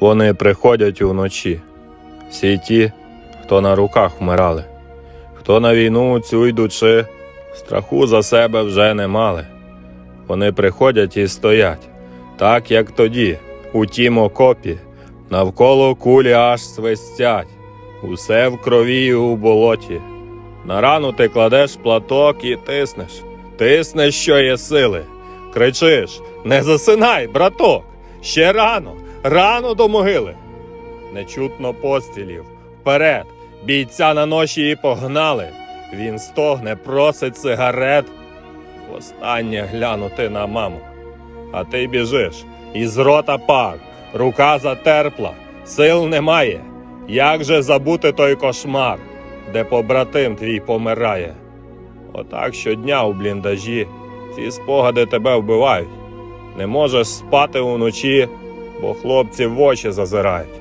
Вони приходять уночі, всі ті, хто на руках вмирали, хто на війну цю йдучи, страху за себе вже не мали. Вони приходять і стоять, так як тоді, у тім окопі, навколо кулі аж свистять, усе в крові і у болоті. На рану ти кладеш платок і тиснеш, тиснеш, що є сили. Кричиш: не засинай, браток! Ще рано, рано до могили. Нечутно пострілів. Вперед, бійця на ноші і погнали. Він стогне, просить сигарет. Востаннє глянути на маму. А ти біжиш, із рота пар, рука затерпла, сил немає. Як же забути той кошмар, де побратим твій помирає? Отак щодня у бліндажі ці спогади тебе вбивають. Не можеш спати уночі, бо хлопці в очі зазирають.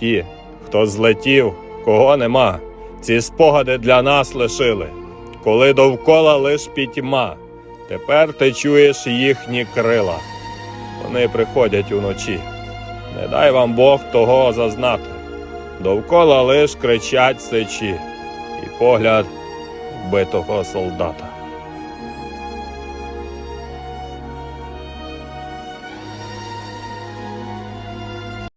Ті, хто злетів, кого нема, ці спогади для нас лишили, коли довкола лиш пітьма, тепер ти чуєш їхні крила. Вони приходять уночі. Не дай вам Бог того зазнати. Довкола лиш кричать сечі, і погляд вбитого солдата.